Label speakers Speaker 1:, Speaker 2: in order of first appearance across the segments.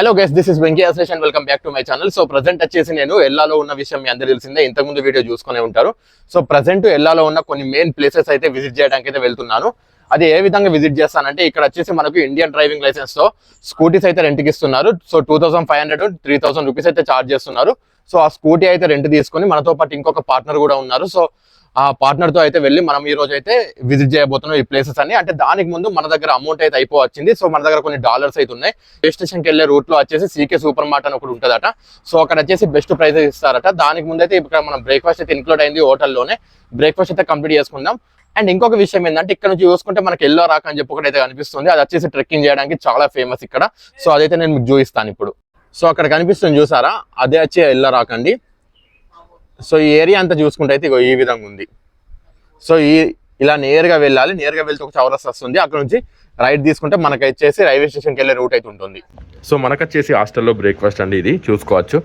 Speaker 1: Hello guys this is Venky అసేష్ and welcome back to my channel so present వచ్చేసి నేను ఎల్లాలో ఉన్న విషయం మీ అందరూ తెలిసిందే. ఇంతకుముందు వీడియో చూసుకునే ఉంటారు. సో ప్రజెంట్ ఎల్లాలో ఉన్న కొన్ని మెయిన్ ప్లేసెస్ అయితే విజిట్ చేయడానికి అయితే వెళ్తున్నాను. అది ఏ విధంగా విజిట్ చేస్తానంటే ఇక్కడ వచ్చేసి మనకు ఇండియన్ డ్రైవింగ్ లైసెన్స్తో స్కూటీస్ అయితే రెంట్కి ఇస్తున్నారు. So two thousand five hundred three thousand rupees అయితే చార్జ్ చేస్తున్నారు. సో ఆ స్కూటీ అయితే రెంట్ తీసుకొని మనతో పాటు ఇంకొక పార్ట్నర్ కూడా ఉన్నారు. సో ఆ పార్ట్నర్తో అయితే వెళ్ళి మనం ఈ రోజు అయితే విజిట్ చేయబోతున్నాం ఈ ప్లేసెస్ అన్ని. అంటే దానికి ముందు మన దగ్గర అమౌంట్ అయితే అయిపోవచ్చింది. సో మన దగ్గర కొన్ని డాలర్స్ అయితే ఉన్నాయి. హిల్ స్టేషన్కి వెళ్ళే రూట్లో వచ్చేసి సీకే సూపర్ మార్ట్ అని ఒకటి ఉంటుందట. సో అక్కడ వచ్చేసి బెస్ట్ ప్రైజెస్ ఇస్తారట. దానికి ముందు అయితే ఇక్కడ మనం బ్రేక్ఫాస్ట్ అయితే ఇన్క్లూడ్ అయింది హోటల్లోనే బ్రేక్ఫాస్ట్ అయితే కంప్లీట్ చేసుకుందాం. అండ్ ఇంకొక విషయం ఏంటంటే ఇక్కడ నుంచి చూసుకుంటే మనకి ఎల్లో రాక్ అని చెప్పి అయితే కనిపిస్తుంది. అది వచ్చేసి ట్రెక్కింగ్ చేయడానికి చాలా ఫేమస్ ఇక్కడ. సో అదైతే నేను మీకు చూపిస్తాను ఇప్పుడు. సో అక్కడ కనిపిస్తుంది చూసారా? అదే వచ్చి ఎల్లో రాక్ అండి సో ఈ ఏరియా అంతా చూసుకుంటే అయితే ఇగో ఈ విధంగా ఉంది. సో ఈ ఇలా నేరుగా వెళ్ళాలి. నేరుగా వెళ్తే ఒక చౌరస్ వస్తుంది. అక్కడ నుంచి రైట్ తీసుకుంటే మనకి వచ్చేసి రైల్వే స్టేషన్కి వెళ్ళే రూట్ అయితే ఉంటుంది.
Speaker 2: సో మనకు వచ్చేసి హాస్టల్లో బ్రేక్ఫాస్ట్ అండి ఇది. చూసుకోవచ్చు.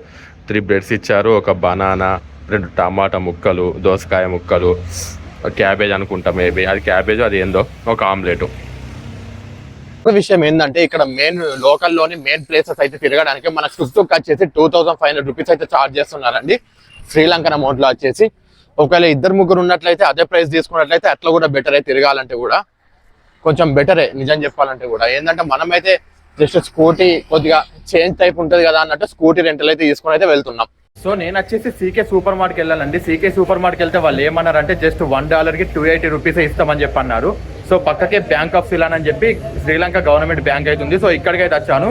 Speaker 2: త్రీ బ్రెడ్స్ ఇచ్చారు. ఒక బనానా రెండు టమాటా ముక్కలు దోసకాయ ముక్కలు క్యాబేజ్ అనుకుంటా మేబీ. అది క్యాబేజ్ అది ఏందో ఒక ఆమ్లెట్.
Speaker 1: ఒక విషయం ఏంటంటే ఇక్కడ మెయిన్ లోకల్లోని మెయిన్ ప్లేసెస్ అయితే తిరగడానికి మనకు టుక్ టుక్ వచ్చేసి two thousand five hundred rupees అయితే చార్జ్ చేస్తున్నారండి. శ్రీలంకన్ అమౌంట్లో వచ్చేసి ఒకవేళ ఇద్దరు ముగ్గురు ఉన్నట్లయితే అదే ప్రైస్ తీసుకున్నట్లయితే అట్లా కూడా బెటర్ అయితే తిరగాలంటే కూడా కొంచెం బెటరే నిజం చెప్పాలంటే కూడా. ఏంటంటే మనమైతే జస్ట్ స్కూటీ కొద్దిగా చేంజ్ టైప్ ఉంటుంది కదా అన్నట్టు స్కూటీ రెంటల్ అయితే తీసుకుని అయితే వెళ్తున్నాం.
Speaker 2: సో నేను వచ్చేసి సీకే సూపర్ మార్ట్కి వెళ్ళాలండి. సీకే సూపర్ మార్ట్కి వెళ్తే వాళ్ళు ఏమన్నారంటే జస్ట్ వన్ డాలర్కి టూ ఎయిటీ రూపీస్ ఇస్తామని చెప్పి అన్నారు సో పక్కకే బ్యాంక్ ఆఫ్ సిలాన్ అని చెప్పి శ్రీలంక గవర్నమెంట్ బ్యాంక్ అయితే ఉంది. సో ఇక్కడికైతే వచ్చాను.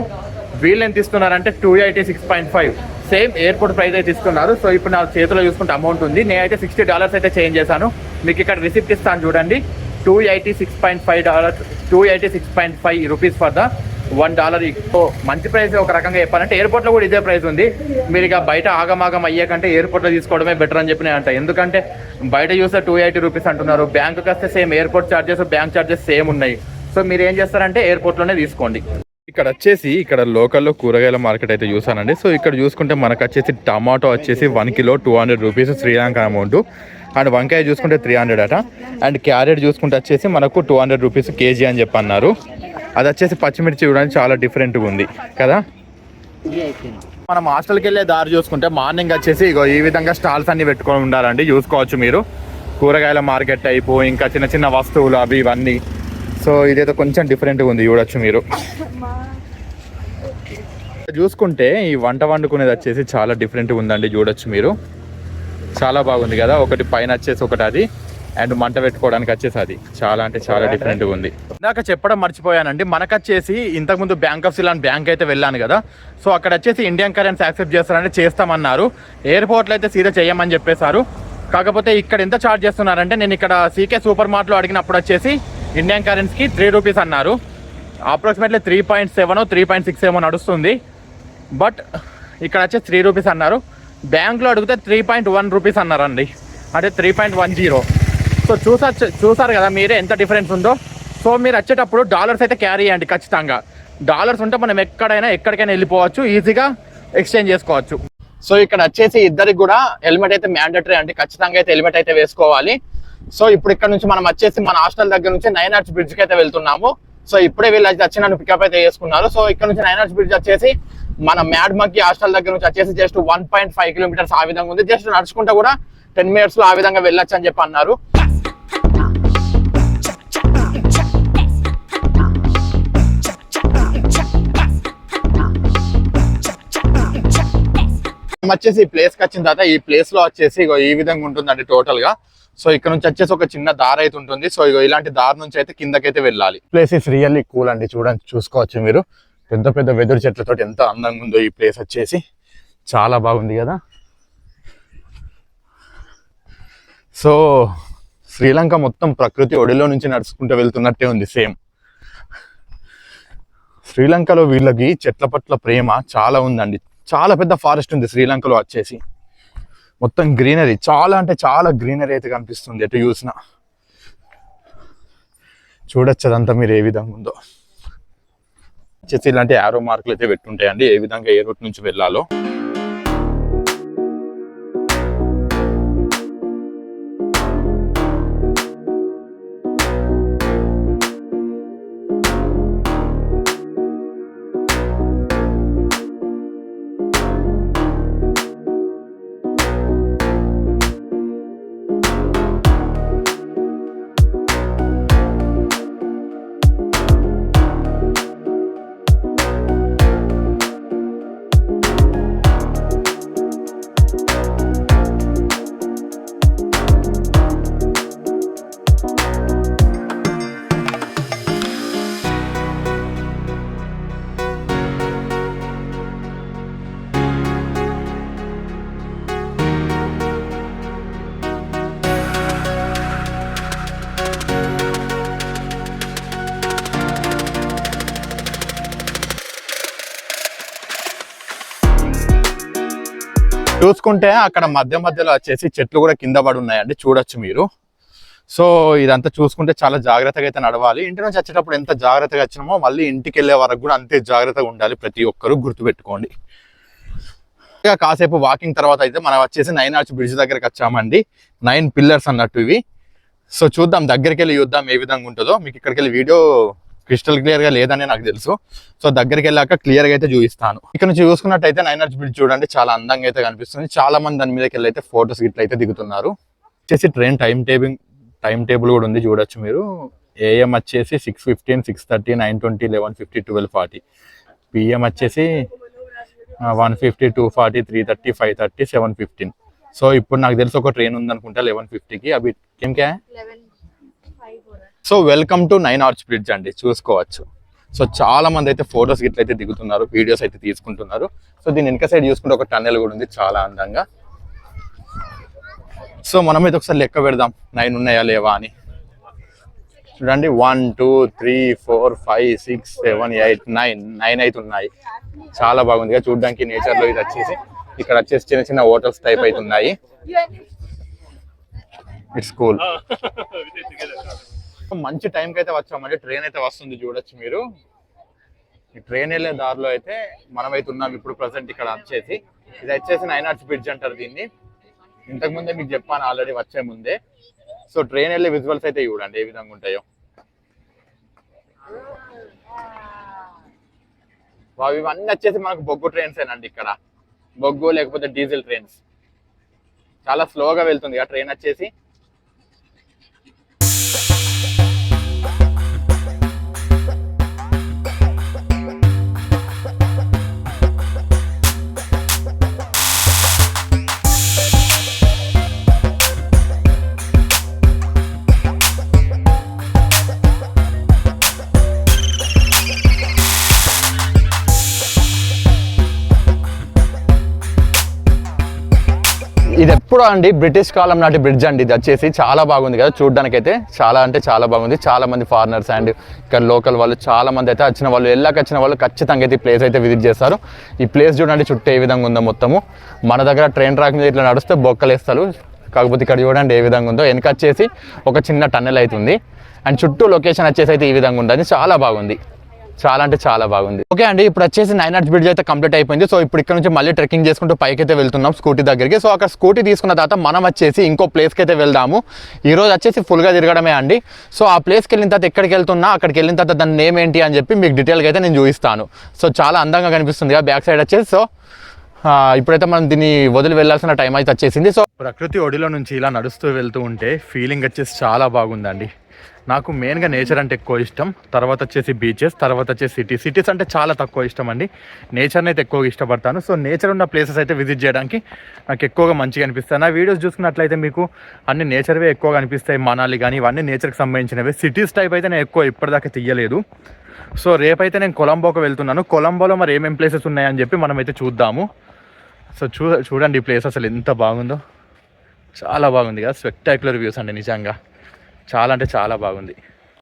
Speaker 2: వీళ్ళు ఎంత ఇస్తున్నారంటే two eighty six point five same airport price అయితే ఇస్తున్నారు సో ఇప్పుడు నా చేతిలో చూసుకుంటే అమౌంట్ ఉంది. నేనైతే సిక్స్టీ డాలర్స్ అయితే చేంజ్ చేశాను. మీకు ఇక్కడ రిసిప్ట్ ఇస్తాను చూడండి. Two eighty six point five dollars two eighty six point five rupees for the one dollar so మంచి ప్రైస్ ఒక రకంగా చెప్పాలంటే ఎయిర్పోర్ట్లో కూడా ఇదే ప్రైస్ ఉంది. మీరు ఇక బయట ఆగమాగం అయ్యే కంటే ఎయిర్పోర్ట్లో తీసుకోవడమే బెటర్ అని చెప్పి నేను అంట. ఎందుకంటే బయట చూస్తే టూ ఎయిటీ రూపీస్ అంటున్నారు. బ్యాంకుకి వస్తే same airport charges bank charges same ఉన్నాయి. సో మీరు ఏం చేస్తారంటే ఎయిర్పోర్ట్లోనే తీసుకోండి. ఇక్కడ వచ్చేసి ఇక్కడ లోకల్లో కూరగాయల మార్కెట్ అయితే చూసానండి సో ఇక్కడ చూసుకుంటే మనకు వచ్చేసి టమాటో వచ్చేసి one kilo two hundred rupees Sri Lanka amount. And వంకాయ చూసుకుంటే త్రీ హండ్రెడ్ అట. అండ్ క్యారెట్ చూసుకుంటే వచ్చేసి మనకు టూ హండ్రెడ్ రూపీస్ కేజీ అని చెప్పి అన్నారు అది వచ్చేసి పచ్చిమిర్చి చూడడానికి చాలా డిఫరెంట్గా ఉంది. కదా? మనం హాస్టల్కి వెళ్ళే దారి చూసుకుంటే మార్నింగ్ వచ్చేసి ఇగో ఈ విధంగా స్టాల్స్ అన్ని పెట్టుకొని ఉండాలండి. చూసుకోవచ్చు మీరు. కూరగాయల మార్కెట్ టైపు ఇంకా చిన్న చిన్న వస్తువులు అవి ఇవన్నీ. సో ఇదైతే కొంచెం డిఫరెంట్గా ఉంది చూడొచ్చు మీరు. చూసుకుంటే ఈ వంట వండుకునేది వచ్చేసి చాలా డిఫరెంట్గా ఉందండి చూడొచ్చు మీరు. చాలా బాగుంది కదా ఒకటి పైన వచ్చేసి ఒకటి అది అండ్ మంట పెట్టుకోవడానికి వచ్చేసి అది. చాలా అంటే చాలా డిఫరెంట్గా ఉంది. ఇందాక చెప్పడం మర్చిపోయానండి మనకు వచ్చేసి ఇంతకుముందు బ్యాంక్ ఆఫ్ సిలాన్ బ్యాంక్ అయితే వెళ్ళాను కదా. సో అక్కడ వచ్చేసి ఇండియన్ కరెన్సీ యాక్సెప్ట్ చేస్తారంటే చేస్తామన్నారు. ఎయిర్పోర్ట్లో అయితే సీదా చేయమని చెప్పేశారు. కాకపోతే ఇక్కడ ఎంత ఛార్జ్ చేస్తున్నారంటే నేను ఇక్కడ సీకే సూపర్ మార్ట్లో అడిగినప్పుడు వచ్చేసి ఇండియన్ కరెన్సీకి త్రీ రూపీస్ అన్నారు. Approximately three point seven three point six ఏమో నడుస్తుంది. బట్ ఇక్కడ వచ్చి త్రీ రూపీస్ అన్నారు. బ్యాంక్లో అడిగితే త్రీ పాయింట్ వన్ రూపీస్ అన్నారండి. అంటే three point one zero so చూసారు చూసారు కదా మీరే ఎంత డిఫరెన్స్ ఉందో. సో మీరు వచ్చేటప్పుడు డాలర్స్ అయితే క్యారీ చేయండి ఖచ్చితంగా. డాలర్స్ ఉంటే మనం ఎక్కడైనా ఎక్కడికైనా వెళ్ళిపోవచ్చు ఈజీగా ఎక్స్చేంజ్ చేసుకోవచ్చు.
Speaker 1: సో ఇక్కడ వచ్చేసి ఇద్దరికి కూడా హెల్మెట్ అయితే మ్యాండటరీ అండి. ఖచ్చితంగా అయితే హెల్మెట్ అయితే వేసుకోవాలి. సో ఇప్పుడు ఇక్కడ నుంచి మనం వచ్చేసి మన హాస్టల్ దగ్గర నుంచి నైన్ ఆర్ట్స్ బ్రిడ్జ్కి అయితే వెళ్తున్నాము. సో ఇప్పుడే వీళ్ళు వచ్చి నన్ను పికప్ అయితే చేసుకున్నారు. సో ఇక్కడ నుంచి నైన్ ఆర్ట్స్ బ్రిడ్జ్ వచ్చేసి మన మ్యాడ్ మక్కి హాస్టల్ దగ్గర నుంచి వచ్చేసి just one point five kilometres ఆ విధంగా ఉంది. జస్ట్ నడుచుకుంటా కూడా టెన్ మినిట్స్లో ఆ విధంగా వెళ్ళొచ్చు అని చెప్పి అన్నారు. వచ్చేసి ఈ ప్లేస్కి వచ్చిన తర్వాత ఈ ప్లేస్లో వచ్చేసి ఈ విధంగా ఉంటుందండి టోటల్గా. సో ఇక్కడ నుంచి వచ్చేసి ఒక చిన్న దారి అయితే ఉంటుంది. సో ఇగో ఇలాంటి దారి నుంచి అయితే కిందకైతే వెళ్ళాలి. ప్లేస్ ఇస్ రియల్లీ కూల్ అండి. చూడండి చూసుకోవచ్చు మీరు. పెద్ద పెద్ద వెదురు చెట్లతో ఎంత అందంగా ఉందో ఈ ప్లేస్ వచ్చేసి. చాలా బాగుంది కదా. సో శ్రీలంక మొత్తం ప్రకృతి ఒడిలో నుంచి నడుచుకుంటూ వెళ్తున్నట్టే ఉంది సేమ్. శ్రీలంకలో వీళ్ళకి చెట్ల పట్ల ప్రేమ చాలా ఉందండి. చాలా పెద్ద ఫారెస్ట్ ఉంది శ్రీలంకలో వచ్చేసి. మొత్తం గ్రీనరీ చాలా అంటే చాలా గ్రీనరీ అయితే కనిపిస్తుంది ఎటు చూసినా. చూడొచ్చు అదంతా మీరు ఏ విధంగా ఉందో. వచ్చేసి ఇలాంటి యారో మార్కులు అయితే పెట్టుంటాయండి ఏ విధంగా ఏ రూట్ నుంచి వెళ్ళాలో. చూసుకుంటే అక్కడ మధ్య మధ్యలో వచ్చేసి చెట్లు కూడా కింద పడి ఉన్నాయండి చూడొచ్చు మీరు. సో ఇదంతా చూసుకుంటే చాలా జాగ్రత్తగా అయితే నడవాలి. ఇంటి నుంచి వచ్చేటప్పుడు ఎంత జాగ్రత్తగా వచ్చినామో మళ్ళీ ఇంటికి వెళ్ళే వరకు కూడా అంతే జాగ్రత్తగా ఉండాలి ప్రతి ఒక్కరూ గుర్తుపెట్టుకోండి. ఇక కాసేపు వాకింగ్ తర్వాత అయితే మనం వచ్చేసి నైన్ ఆర్చ్ బ్రిడ్జ్ దగ్గరకు వచ్చామండి. నైన్ పిల్లర్స్ అన్నట్టు ఇవి. సో చూద్దాం దగ్గరికి వెళ్ళి చూద్దాం ఏ విధంగా ఉంటుందో. మీకు ఇక్కడికి వెళ్ళి వీడియో క్రిస్టల్ క్లియర్గా లేదని నాకు తెలుసు. సో దగ్గరికి వెళ్ళాక క్లియర్గా అయితే చూపిస్తాను. ఇక్కడ నుంచి చూసుకున్నట్టయితే నైన్ ఆర్చ్ బ్రిడ్జ్ చూడండి చాలా అందంగా అయితే కనిపిస్తుంది. చాలా మంది దాని మీదకి వెళ్ళి అయితే ఫోటోస్ గిట్ల అయితే దిగుతున్నారు. వచ్చేసి train time table time table కూడా ఉంది చూడొచ్చు మీరు. ఏఎం వచ్చేసి six fifteen six thirty nine twenty eleven fifty twelve forty PM వచ్చేసి one fifty two forty three thirty five thirty seven fifteen so ఇప్పుడు నాకు తెలిసి ఒక ట్రైన్ ఉందనుకుంటా లెవెన్ ఫిఫ్టీకి అవి ఏం క్యా? So welcome to nine arch bridge అండి చూసుకోవచ్చు. సో చాలా మంది అయితే ఫొటోస్ గిట్ల అయితే దిగుతున్నారు వీడియోస్ అయితే తీసుకుంటున్నారు. సో దీని వెనక సైడ్ చూసుకుంటే ఒక టన్నెల్ కూడా ఉంది చాలా అందంగా. సో మనం అయితే ఒకసారి లెక్క పెడదాం నైన్ ఉన్నాయా లేవా అని. చూడండి one two three four five six seven eight nine nine అయితే ఉన్నాయి. చాలా బాగుంది చూడడానికి నేచర్లో ఇది వచ్చేసి ఇక్కడ వచ్చేసి చిన్న చిన్న హోటల్స్ టైప్ అయితే ఉన్నాయి. ఇట్స్ కూల్ మంచి టైంకి అయితే వచ్చామండి ట్రైన్ అయితే వస్తుంది చూడొచ్చు మీరు. ఈ ట్రైన్ వెళ్ళే దారిలో అయితే మనం అయితే ఉన్నాం ఇప్పుడు ప్రజెంట్ ఇక్కడ వచ్చేసి. ఇది వచ్చేసి నైన్ ఆర్ట్స్ బ్రిడ్జ్ అంటారు దీన్ని. ఇంతకుముందే మీకు చెప్పాను ఆల్రెడీ వచ్చే ముందే. సో ట్రైన్ వెళ్ళే విజువల్స్ అయితే చూడండి ఏ విధంగా ఉంటాయో. వావ్ ఇవన్నీ వచ్చేసి మనకు బొగ్గు ట్రైన్స్ ఏనండి ఇక్కడ. బొగ్గు లేకపోతే డీజిల్ ట్రైన్స్ చాలా స్లోగా వెళ్తుంది. ఆ ట్రైన్ వచ్చేసి ఇది ఎప్పుడు అండి బ్రిటిష్ కాలం నాటి బ్రిడ్జ్ అండి. ఇది వచ్చేసి చాలా బాగుంది కదా చూడడానికి అయితే చాలా అంటే చాలా బాగుంది. చాలా మంది ఫారినర్స్ అండ్ ఇక్కడ లోకల్ వాళ్ళు చాలా మంది అయితే వచ్చిన వాళ్ళు వెళ్ళాక వచ్చిన వాళ్ళు ఖచ్చితంగా అయితే ఈ ప్లేస్ అయితే విజిట్ చేస్తారు. ఈ ప్లేస్ చూడండి చుట్టూ ఏ విధంగా ఉందో మొత్తము. మన దగ్గర ట్రైన్ ట్రాక్ మీద ఇట్లా నడిస్తే బొక్కలేస్తారు. కాకపోతే ఇక్కడ చూడండి ఏ విధంగా ఉందో. వెనక వచ్చేసి ఒక చిన్న టన్నెల్ అవుతుంది అండ్ చుట్టూ లొకేషన్ వచ్చేసి అయితే ఈ విధంగా ఉంటుంది. చాలా బాగుంది. చాలా అంటే చాలా బాగుంది. ఓకే అండి ఇప్పుడు వచ్చేసి నైన్ ఆర్ట్స్ బ్రిడ్జ్ అయితే కంప్లీట్ అయిపోయింది. సో ఇప్పుడు ఇక్కడ నుంచి మళ్ళీ ట్రెక్కింగ్ చేసుకుంటూ పైకి అయితే వెళ్తున్నాం స్కూటీ దగ్గరికి. సో అక్కడ స్కూటీ తీసుకున్న తర్వాత మనం వచ్చేసి ఇంకో ప్లేస్కి అయితే వెళ్దాము. ఈ రోజు వచ్చేసి ఫుల్గా తిరగడమే అండి. సో ఆ ప్లేస్కి వెళ్ళిన తర్వాత ఎక్కడికి వెళ్తున్నా అక్కడికి వెళ్ళిన తర్వాత దాని నేమ్ ఏంటి అని చెప్పి మీకు డీటెయిల్గా అయితే నేను చూపిస్తాను. సో చాలా అందంగా కనిపిస్తుంది బ్యాక్ సైడ్ వచ్చేసి. సో ఇప్పుడైతే మనం దీన్ని వదిలి వెళ్ళాల్సిన టైం అయితే వచ్చేసింది. సో ప్రకృతి ఒడిలో నుంచి ఇలా నడుస్తూ వెళ్తూ ఉంటే ఫీలింగ్ వచ్చేసి చాలా బాగుందండి. నాకు మెయిన్గా నేచర్ అంటే ఎక్కువ ఇష్టం. తర్వాత వచ్చేసి బీచెస్ తర్వాత వచ్చేసి సిటీ సిటీస్ అంటే చాలా తక్కువ ఇష్టం అండి. నేచర్ని అయితే ఎక్కువగా ఇష్టపడతాను. సో నేచర్ ఉన్న ప్లేసెస్ అయితే విజిట్ చేయడానికి నాకు ఎక్కువగా మంచిగా అనిపిస్తాయి. నా వీడియోస్ చూసుకున్నట్లయితే మీకు అన్ని నేచర్వే ఎక్కువగా అనిపిస్తాయి. మనాలి కానీ ఇవన్నీ నేచర్కి సంబంధించినవి. సిటీస్ టైప్ అయితే నేను ఎక్కువ ఇప్పటిదాకా తీయలేదు. సో రేపైతే నేను కొలంబోకి వెళ్తున్నాను. కొలంబోలో మరి ఏమేమి ప్లేసెస్ ఉన్నాయని చెప్పి మనం అయితే చూద్దాము. సో చూ చూడండి ఈ ప్లేస్ అసలు ఎంత బాగుందో. చాలా బాగుంది కదా. స్పెక్టాక్యులర్ వ్యూస్ అండి నిజంగా. చాలా అంటే చాలా బాగుంది.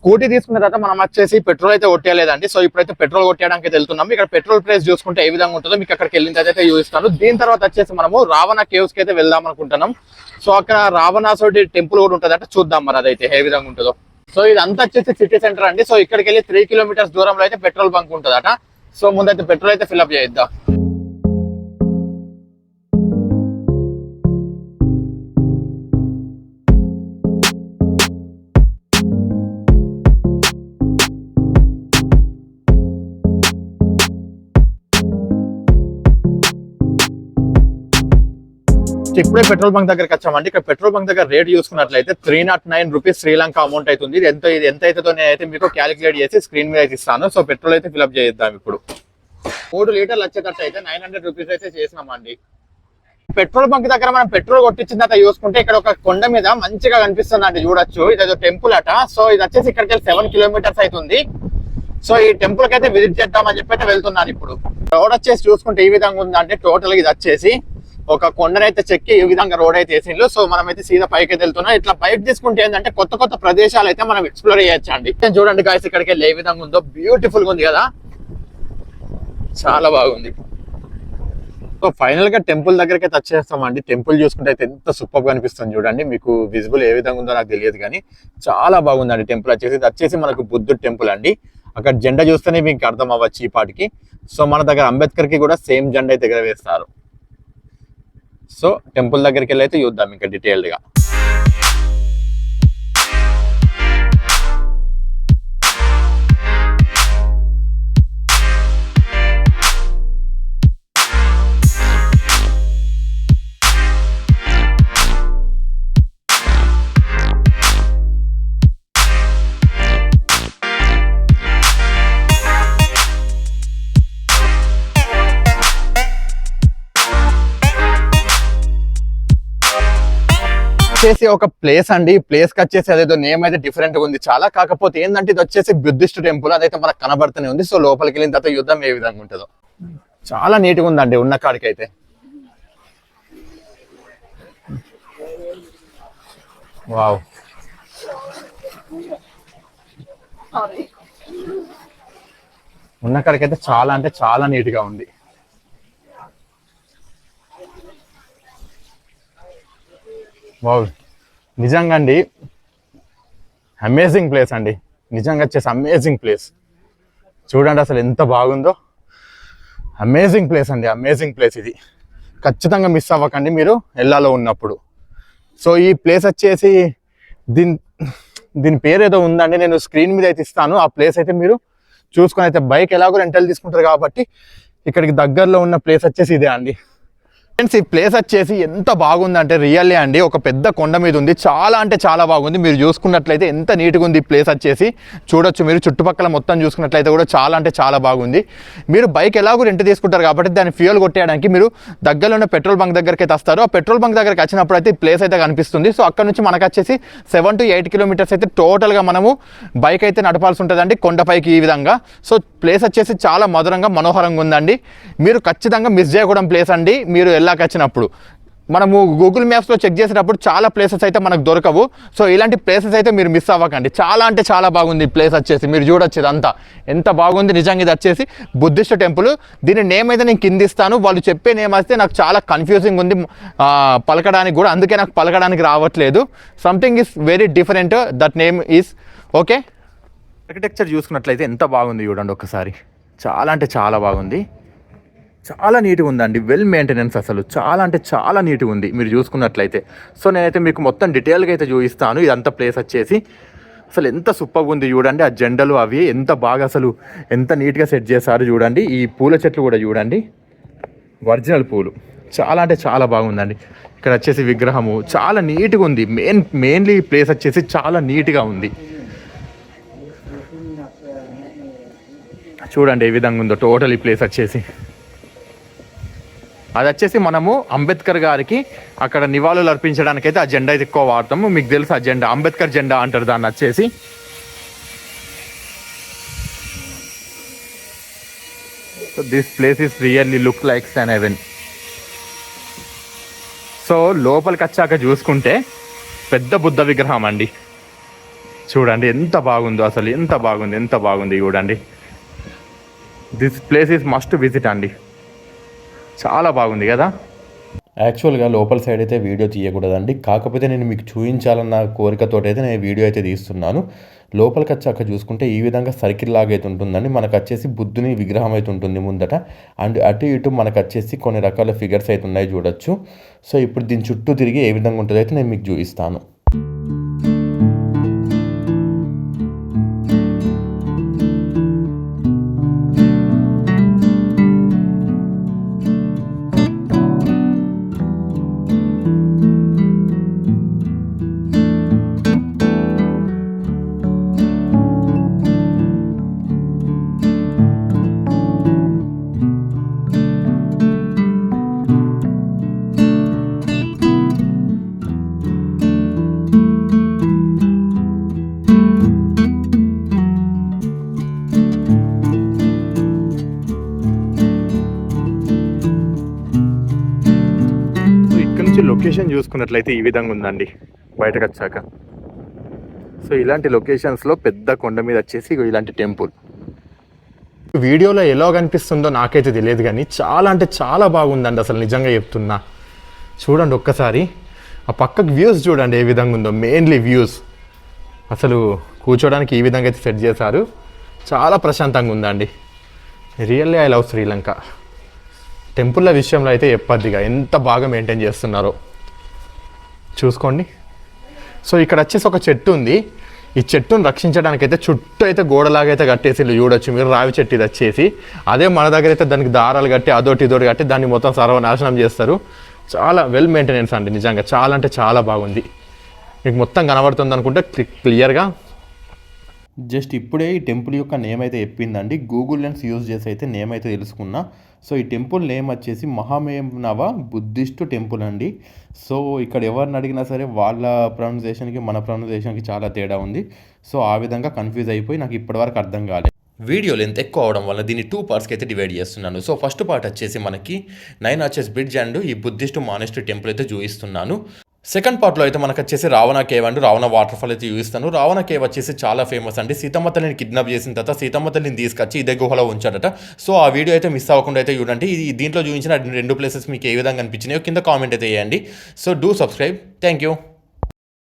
Speaker 1: స్కూటీ తీసుకున్న తర్వాత మనం వచ్చేసి పెట్రోల్ అయితే కొట్టేయలేదండి. సో ఇప్పుడైతే పెట్రోల్ కొట్టేయడానికి వెళ్తున్నాం. ఇక్కడ పెట్రోల్ ప్రైస్ చూసుకుంటే ఏ విధంగా ఉంటుందో మీకు అక్కడికి వెళ్ళిన తర్వాత అయితే చూపిస్తాను. దీని తర్వాత వచ్చేసి మనము రావణ కేవ్స్కి అయితే వెళ్దాం అనుకుంటున్నాం. సో అక్కడ రావణాసుడి టెంపుల్ కూడా ఉంటుంది చూద్దాం మరి అదైతే ఏ విధంగా ఉంటుందో. సో ఇదంతా వచ్చేసి సిటీ సెంటర్ అండి. సో ఇక్కడికి వెళ్ళి త్రీ కిలోమీటర్స్ దూరంలో అయితే పెట్రోల్ బంక్ ఉంటుందట. సో ముందైతే పెట్రోల్ అయితే ఫిల్అప్ చేద్దాం ఇప్పుడే పెట్రోల్ బంక్ దగ్గరికి వచ్చామండి. ఇక్కడ పెట్రోల్ బంక్ దగ్గర రేట్ చూసుకున్నట్లయితే three not nine rupees Sri Lanka amount అవుతుంది ఇది ఎంత ఇది ఎంత అవుతుందో నేనైతే మీకు క్యాలిక్యులేట్ చేసి స్క్రీన్ మీద అయితే ఇస్తాను. సో పెట్రోల్ అయితే ఫిల్అప్ చేద్దాం ఇప్పుడు. మూడు లీటర్లు వచ్చే ఖర్చు అయితే నైన్ హండ్రెడ్ రూపీస్ అయితే చేసినామండి. పెట్రోల్ బంక్ దగ్గర మనం పెట్రోల్ కొట్టించిన తర్వాత చూసుకుంటే ఇక్కడ ఒక కొండ మీద మంచిగా కనిపిస్తుంది అండి చూడొచ్చు. ఇది టెంపుల్ అట. సో ఇది వచ్చేసి ఇక్కడికి సెవెన్ కిలోమీటర్స్ అవుతుంది. సో ఈ టెంపుల్కి అయితే విజిట్ చేద్దామని చెప్పి అయితే వెళ్తున్నాను ఇప్పుడు. రోడ్ వచ్చేసి చూసుకుంటే ఈ విధంగా ఉందంటే టోటల్ ఇది వచ్చేసి ఒక కొండనైతే చెక్కి ఈ విధంగా రోడ్ అయితే వేసిండ్రు. సో మనం అయితే సీదా పైకి అయితే వెళ్తున్నాం. ఇట్లా బైక్ తీసుకుంటే ఏంటంటే కొత్త కొత్త ప్రదేశాలు అయితే మనం ఎక్స్ప్లోర్ చేయొచ్చు అండి చూడండి గాయస్ ఇక్కడికి వెళ్ళి ఏ విధంగా ఉందో. బ్యూటిఫుల్గా ఉంది కదా? చాలా బాగుంది. సో ఫైనల్గా టెంపుల్ దగ్గరికి అయితే వచ్చేస్తామండి. టెంపుల్ చూసుకుంటే అయితే ఎంత సూపర్ కనిపిస్తుంది చూడండి. మీకు విజిబుల్ ఏ విధంగా ఉందో నాకు తెలియదు కానీ చాలా బాగుందండి టెంపుల్ వచ్చేసి ఇది వచ్చేసి మనకు బుద్ధుడు టెంపుల్ అండి. అక్కడ జెండా చూస్తేనే మీకు అర్థం అవ్వచ్చు ఈ పాటికి. సో మన దగ్గర అంబేద్కర్కి కూడా సేమ్ జెండా అయితే ఎగరవేస్తారు. సో టెంపుల్ దగ్గరికి వెళ్ళి అయితే చూద్దాం ఇంకా డీటెయిల్డ్ వచ్చేసి ఒక ప్లేస్ అండి. ప్లేస్కి వచ్చేసి అదేదో నేమ్ అయితే డిఫరెంట్గా ఉంది. చాలా కాకపోతే ఏంటంటే ఇది వచ్చేసి బుద్ధిస్ట్ టెంపుల్ అదైతే మనకు కనబడుతూనే ఉంది. సో లోపలికి వెళ్ళిన తర్వాత యుద్ధం ఏ విధంగా ఉంటుందో. చాలా నీట్గా ఉందండి ఉన్న కాడికి అయితే. వావ్ ఉన్న కాడికి అయితే చాలా అంటే చాలా నీట్గా ఉంది. వావ్ నిజంగా అండి అమేజింగ్ ప్లేస్ అండి. నిజంగా వచ్చేసి అమేజింగ్ ప్లేస్ చూడండి అసలు ఎంత బాగుందో. అమేజింగ్ ప్లేస్ అండి అమేజింగ్ ప్లేస్ ఇది. ఖచ్చితంగా మిస్ అవ్వకండి మీరు ఎల్లాలో ఉన్నప్పుడు. సో ఈ ప్లేస్ వచ్చేసి దీని దీని పేరు ఏదో ఉందండి నేను స్క్రీన్ మీద అయితే ఇస్తాను. ఆ ప్లేస్ అయితే మీరు చూసుకొని అయితే బైక్ ఎలాగో రెంటల్ తీసుకుంటారు కాబట్టి ఇక్కడికి దగ్గరలో ఉన్న ప్లేస్ వచ్చేసి ఇదే అండి. ఫ్రెండ్స్ ఈ ప్లేస్ వచ్చేసి ఎంత బాగుందంటే రియల్లీ అండి. ఒక పెద్ద కొండ మీద ఉంది. చాలా అంటే చాలా బాగుంది. మీరు చూసుకున్నట్లయితే ఎంత నీట్గా ఉంది ఈ ప్లేస్ వచ్చేసి. చూడొచ్చు మీరు. చుట్టుపక్కల మొత్తం చూసుకున్నట్లయితే కూడా చాలా అంటే చాలా బాగుంది. మీరు బైక్ ఎలాగో రెంట్ తీసుకుంటారు కాబట్టి దాన్ని ఫ్యూయల్ కొట్టేయడానికి మీరు దగ్గరలో ఉన్న పెట్రోల్ బంక్ దగ్గరికి అయితే వస్తారు. ఆ పెట్రోల్ బంక్ దగ్గరికి వచ్చినప్పుడు అయితే ప్లేస్ అయితే కనిపిస్తుంది. సో అక్కడ నుంచి మనకు వచ్చేసి సెవెన్ టు ఎయిట్ కిలోమీటర్స్ అయితే టోటల్గా మనము బైక్ అయితే నడపాల్సి ఉంటుందండి కొండపైకి ఈ విధంగా. సో ప్లేస్ వచ్చేసి చాలా మధురంగా మనోహరంగా ఉందండి. మీరు ఖచ్చితంగా మిస్ చేయకూడదు ప్లేస్ అండి. మీరు వెళ్ళాక వచ్చినప్పుడు. మనము గూగుల్ మ్యాప్స్లో చెక్ చేసేటప్పుడు చాలా ప్లేసెస్ అయితే మనకు దొరకవు. సో ఇలాంటి ప్లేసెస్ అయితే మీరు మిస్ అవ్వకండి. చాలా అంటే చాలా బాగుంది ఈ ప్లేస్ వచ్చేసి. మీరు చూడొచ్చు ఇదంతా ఎంత బాగుంది నిజంగా ఇది వచ్చేసి బుద్ధిస్ట్ టెంపుల్ దీని నేమ్ అయితే నేను కింద ఇస్తాను. వాళ్ళు చెప్పే నేమ్ అయితే నాకు చాలా కన్ఫ్యూజింగ్ ఉంది. పలకడానికి కూడా. అందుకే నాకు పలకడానికి రావట్లేదు. Something is very different that name is okay architecture చూసుకున్నట్లయితే ఎంత బాగుంది చూడండి ఒకసారి. చాలా అంటే చాలా బాగుంది. చాలా నీట్గా ఉందండి. వెల్ మెయింటెనెన్స్ అసలు. చాలా అంటే చాలా నీట్గా ఉంది మీరు చూసుకున్నట్లయితే. సో నేనైతే మీకు మొత్తం డీటెయిల్గా అయితే చూపిస్తాను. ఇదంతా ప్లేస్ వచ్చేసి అసలు ఎంత సూపర్గా ఉంది చూడండి. ఆ జెండలు అవి ఎంత బాగా అసలు ఎంత నీట్గా సెట్ చేశారు చూడండి. ఈ పూల చెట్లు కూడా చూడండి. ఒరిజినల్ పూలు. చాలా అంటే చాలా బాగుందండి. ఇక్కడ వచ్చేసి విగ్రహము. చాలా నీట్గా ఉంది. మెయిన్ మెయిన్లీ ప్లేస్ వచ్చేసి చాలా నీట్గా ఉంది. చూడండి ఏ విధంగా ఉందో. టోటల్ ఈ ప్లేస్ వచ్చేసి. అది వచ్చేసి మనము అంబేద్కర్ గారికి అక్కడ నివాళులు అర్పించడానికి అయితే ఆ జెండా అయితే ఎక్కువ వాడతాము. మీకు తెలుసు ఆ జెండా అంబేద్కర్ జెండా అంటారు దాన్ని వచ్చేసి. So this place is really look like an heaven so లోపలికి వచ్చాక చూసుకుంటే పెద్ద బుద్ధ విగ్రహం అండి. చూడండి ఎంత బాగుందో అసలు ఎంత బాగుంది ఎంత బాగుంది చూడండి. This place is must visit అండి. చాలా బాగుంది కదా?
Speaker 3: యాక్చువల్గా లోపల సైడ్ అయితే వీడియో తీయకూడదండి. కాకపోతే నేను మీకు చూపించాలన్న కోరికతో అయితే నేను వీడియో అయితే తీస్తున్నాను. లోపలికి వచ్చాక చూసుకుంటే ఈ విధంగా సర్కిల్ లాగా అయితే ఉంటుందండి. మనకు వచ్చేసి బుద్ధుని విగ్రహం అయితే ఉంటుంది ముందట. అండ్ అటు ఇటు మనకు వచ్చేసి కొన్ని రకాల ఫిగర్స్ అయితే ఉన్నాయి చూడొచ్చు. సో ఇప్పుడు దీని చుట్టూ తిరిగి ఏ విధంగా ఉంటుందో అయితే నేను మీకు చూపిస్తాను.
Speaker 1: లొకేషన్ చూసుకున్నట్లయితే ఈ విధంగా ఉందండి. బయటకు వచ్చాక. సో ఇలాంటి లొకేషన్స్లో పెద్ద కొండ మీద వచ్చేసి ఇలాంటి టెంపుల్
Speaker 4: వీడియోలో ఎలా కనిపిస్తుందో నాకైతే తెలియదు కానీ చాలా అంటే చాలా బాగుందండి అసలు నిజంగా చెప్తున్నా. చూడండి ఒక్కసారి. ఆ పక్కకు వ్యూస్ చూడండి ఏ విధంగా ఉందో. మెయిన్లీ వ్యూస్ అసలు కూర్చోడానికి ఈ విధంగా అయితే సెట్ చేశారు. చాలా ప్రశాంతంగా ఉందండి. రియల్లీ ఐ లవ్ శ్రీలంక టెంపుల్ల విషయంలో అయితే చెప్పద్దిగా ఎంత బాగా మెయింటైన్ చేస్తున్నారో. చూసుకోండి. సో ఇక్కడ వచ్చేసి ఒక చెట్టు ఉంది. ఈ చెట్టును రక్షించడానికి అయితే చుట్టూ అయితే గోడలాగా అయితే కట్టేసి ఇల్లు చూడొచ్చు. మీరు రావి చెట్టు ఇది వచ్చేసి. అదే మన దగ్గర అయితే దానికి దారాలు కట్టి అదోటి ఇదోటి కట్టి దాన్ని మొత్తం సర్వనాశనం చేస్తారు. చాలా వెల్ మెయింటెనెన్స్ అండి నిజంగా. చాలా అంటే చాలా బాగుంది. మీకు మొత్తం కనబడుతుంది అనుకుంటే క్లియర్గా.
Speaker 1: జస్ట్ ఇప్పుడే ఈ టెంపుల్ యొక్క నేమ్ అయితే చెప్పిందండి. గూగుల్ లెన్స్ యూజ్ చేసి అయితే నేమ్ అయితే తెలుసుకున్నా. సో ఈ టెంపుల్ నేమ్ వచ్చేసి మహామేనవ బుద్ధిస్ట్ టెంపుల్ అండి. సో ఇక్కడ ఎవరిని అడిగినా సరే వాళ్ళ ప్రొనౌన్సేషన్కి మన ప్రొనౌన్సేషన్కి చాలా తేడా ఉంది. సో ఆ విధంగా కన్ఫ్యూజ్ అయిపోయి నాకు ఇప్పటివరకు అర్థం కాలేదు వీడియో లెంత్ ఎక్కువ అవడం వల్ల దీన్ని టూ పార్ట్స్కి అయితే డివైడ్ చేస్తున్నాను. సో ఫస్ట్ పార్ట్ వచ్చేసి మనకి నైన్ ఆర్చెస్ బ్రిడ్జ్ అండ్ ఈ బుద్ధిస్ట్ మానెస్ట్ టెంపుల్ అయితే చూపిస్తున్నాను. సెకండ్ పార్ట్లో అయితే మనకు వచ్చేసి Ravana cave and. Ravana waterfall అయితే చూపిస్తాను. రావణ కేవ్ వచ్చేసి చాలా ఫేమస్ అండి. సీతమ్మ తల్లిని కిడ్నాప్ చేసిన తర్వాత సీతమ్మ తల్లిని తీసుకొచ్చి ఇదే గుహలో ఉంచాడట. సో ఆ వీడియో అయితే మిస్ అవ్వకుండా అయితే చూడండి. ఇది దీంట్లో చూపించిన రెండు ప్లేసెస్ మీకు ఏ విధంగా అనిపించినాయో కింద కామెంట్ అయితే చేయండి. So do subscribe thank you